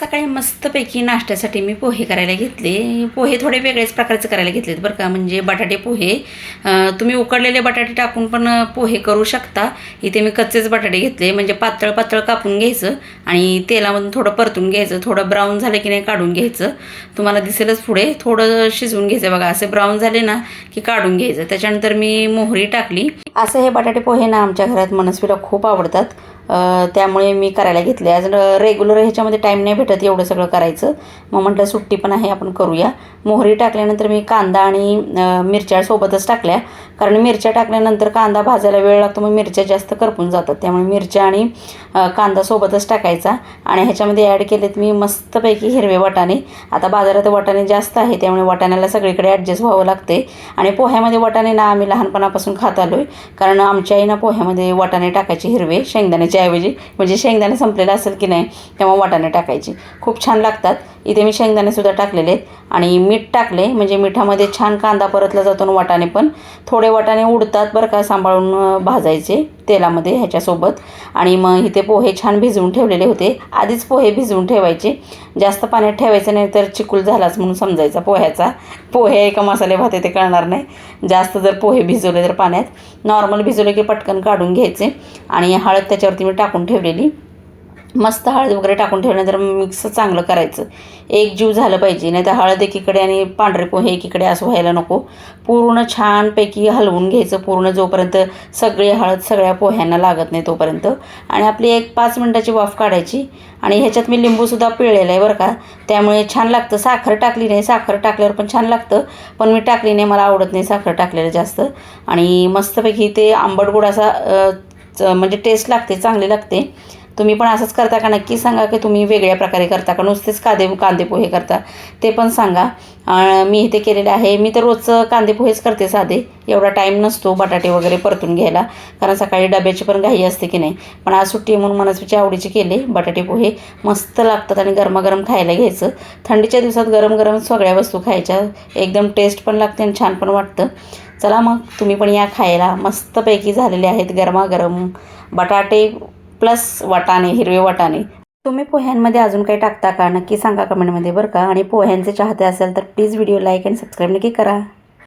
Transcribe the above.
सकाळी मस्तपैकी नाश्त्यासाठी मी पोहे करायला घेतले. पोहे थोडे वेगळ्याच प्रकारचे करायला घेतलेत बरं का. म्हणजे बटाटे पोहे. तुम्ही उकडलेले बटाटे टाकून पण पोहे करू शकता. इथे मी कच्चेच बटाटे घेतले. म्हणजे पातळ पातळ कापून घ्यायचं आणि तेलामधून थोडं परतून घ्यायचं. थोडं ब्राऊन झालं की नाही काढून घ्यायचं. तुम्हाला दिसेलच पुढे. थोडं शिजवून घ्यायचं. बघा असे ब्राऊन झाले ना की काढून घ्यायचं. त्याच्यानंतर मी मोहरी टाकली. असं हे बटाटे पोहे ना आमच्या घरात मनस्वीला खूप आवडतात. त्यामुळे मी करायला घेतले. आज रेग्युलर ह्याच्यामध्ये टाईम नाही भेटत एवढं सगळं करायचं. मग म्हटलं सुट्टी पण आहे आपण करूया. मोहरी टाकल्यानंतर मी कांदा आणि मिरच्या सोबतच टाकल्या. कारण मिरच्या टाकल्यानंतर कांदा भाजायला वेळ लागतो मग मिरच्या जास्त करपून जातात. त्यामुळे मिरच्या आणि कांदा सोबतच टाकायचा. आणि ह्याच्यामध्ये ॲड केलेत मी मस्तपैकी हिरवे वाटाणे. आता बाजारात वाटाणे जास्त आहे त्यामुळे वाटाण्याला सगळीकडे ॲडजस्ट व्हावं लागते आणि पोह्यामध्ये वाटाणे ना आम्ही लहानपणापासून खात आलो आहे कारण आमच्या आईना पोह्यामध्ये वाटाणे टाकायचे हिरवे शेंगदाण्याचे ऐवजी म्हणजे शेंगदाणे संपलेलं असेल की नाही तेव्हा वाटाणे टाकायचे. खूप छान लागतात. इथे मी शेंगदाणेसुद्धा टाकलेले आहेत. आणि मीठ टाकले म्हणजे मिठामध्ये छान कांदा परतला जातो आणि वाटाणे पण. थोडे वाटाणे उडतात बरं का सांभाळून भाजायचे. तेलामध्ये ह्याच्यासोबत. आणि मग इथे पोहे छान भिजवून ठेवलेले होते. आधीच पोहे भिजवून ठेवायचे. जास्त पाण्यात ठेवायचं नाही तर चिकूल झालाच म्हणून समजायचा पोह्याचा. पोहे एका मसाले भात ते कळणार नाही. जास्त जर पोहे भिजवले तर पाण्यात. नॉर्मल भिजवले की पटकन काढून घ्यायचे. आणि हळद त्याच्यावरती मी टाकून ठेवलेली. मस्त हळद वगैरे टाकून ठेवल्यानंतर मिक्स चांगलं करायचं. एक जीव झालं पाहिजे नाही तर हळद एकीकडे आणि पांढरे पोहे एकीकडे असं व्हायला नको. पूर्ण छानपैकी हलवून घ्यायचं पूर्ण जोपर्यंत सगळी हळद सगळ्या पोह्यांना लागत नाही तोपर्यंत. आणि आपली एक पाच मिनटाची वाफ काढायची. आणि ह्याच्यात मी लिंबूसुद्धा पिळलेला आहे बरं का. त्यामुळे छान लागतं. साखर टाकली नाही साखर टाकल्यावर पण छान लागतं. पण मी टाकली नाही मला आवडत नाही साखर टाकलेलं जास्त. आणि मस्तपैकी ते आंबट गोड असा च- म्हणजे टेस्ट लागते चांगली लागते. तुम्ही पण असंच करता का? नक्की सांगा की तुम्ही वेगळ्या प्रकारे करता का? नुसतेच कांदे कांदे पोहे करता ते पण सांगा. मी इथे केलेले आहे. मी तर रोजचं कांदे पोहेच करते साधे. एवढा टाईम नसतो बटाटे वगैरे परतून घ्यायला. कारण सकाळी डब्याची पण घाई असते की नाही. पण आज सुट्टी म्हणून मनस्वीच्या आवडीचे केले बटाटे पोहे. मस्त लागतात आणि गरमागरम खायला घ्यायचं. थंडीच्या दिवसात गरम गरम सगळ्या वस्तू खायच्या. एकदम टेस्ट पण लागते आणि छान पण वाटतं. चला मग तुम्ही पण या खायला. मस्तपैकी झालेले आहेत गरमागरम बटाटे प्लस वाटाणे हिरवे वाटाणे. तुम्ही पोह्यांमध्ये अजून काही टाकता का? नक्की सांगा कमेंटमध्ये बरं का. आणि पोह्यांचे चाहते असेल तर please video like and subscribe नक्की करा.